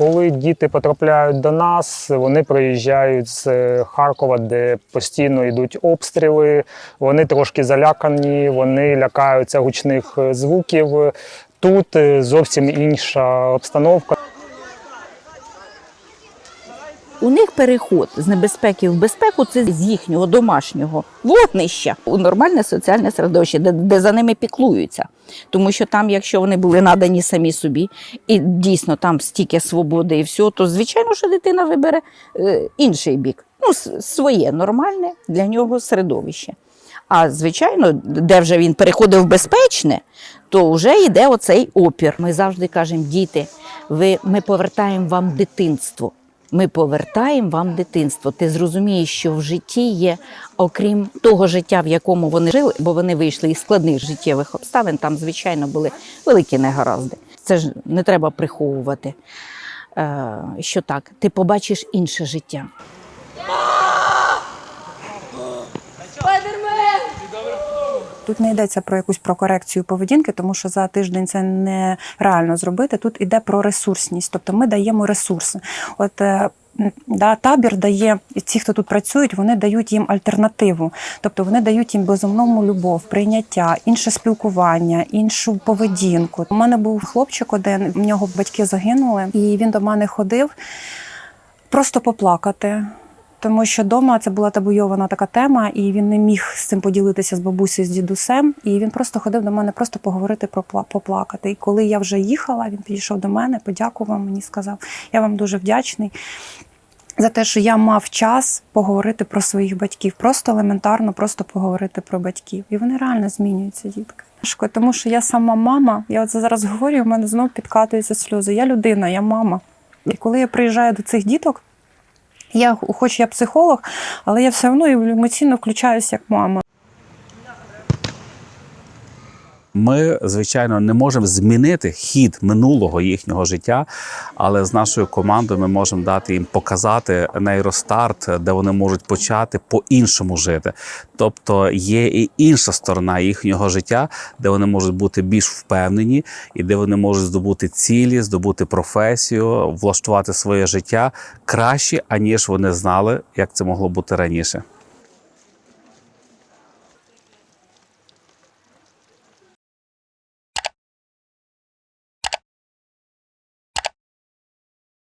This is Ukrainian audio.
Коли діти потрапляють до нас, вони приїжджають з Харкова, де постійно йдуть обстріли. Вони трошки залякані, вони лякаються гучних е, звуків. Тут е, зовсім інша обстановка. У них переход з небезпеки в безпеку це з їхнього домашнього вогнища у нормальне соціальне середовище, де, де за ними піклуються. Тому що там, якщо вони були надані самі собі, і дійсно там стільки свободи і всього, то звичайно, що дитина вибере е, інший бік. Ну, своє нормальне для нього середовище. А звичайно, де вже він переходив в безпечне, то вже йде оцей опір. Ми завжди кажемо, діти, ви, ми повертаємо вам дитинство. Ми повертаємо вам дитинство. Ти зрозумієш, що в житті є, окрім того життя, в якому вони жили, бо вони вийшли із складних життєвих обставин, там, звичайно, були великі негаразди. Це ж не треба приховувати, е, що так, ти побачиш інше життя. Тут не йдеться про якусь про корекцію поведінки, тому що за тиждень це нереально зробити. Тут іде про ресурсність, тобто ми даємо ресурси. От е, да, табір дає ті, хто тут працюють, вони дають їм альтернативу. Тобто вони дають їм безумовну любов, прийняття, інше спілкування, іншу поведінку. У мене був хлопчик один, в нього батьки загинули, і він до мене ходив просто поплакати. Тому що вдома це була табуйована така тема, і він не міг з цим поділитися з бабусею, з дідусем. І він просто ходив до мене, просто поговорити про пла- поплакати. І коли я вже їхала, він підійшов до мене, подякував мені, сказав: Я вам дуже вдячний за те, що я мав час поговорити про своїх батьків, просто елементарно, просто поговорити про батьків. І вони реально змінюються, дітки. Важко, Тому що я сама мама, я от зараз говорю, в мене знов підкатуються сльози. Я людина, я мама. І коли я приїжджаю до цих діток, я хоч я психолог, але я все одно емоційно включаюся як мама. Ми, звичайно, не можемо змінити хід минулого їхнього життя, але з нашою командою ми можемо дати їм показати нейростарт, де вони можуть почати по-іншому жити. Тобто є і інша сторона їхнього життя, де вони можуть бути більш впевнені, і де вони можуть здобути цілі, здобути професію, влаштувати своє життя краще, аніж вони знали, як це могло бути раніше.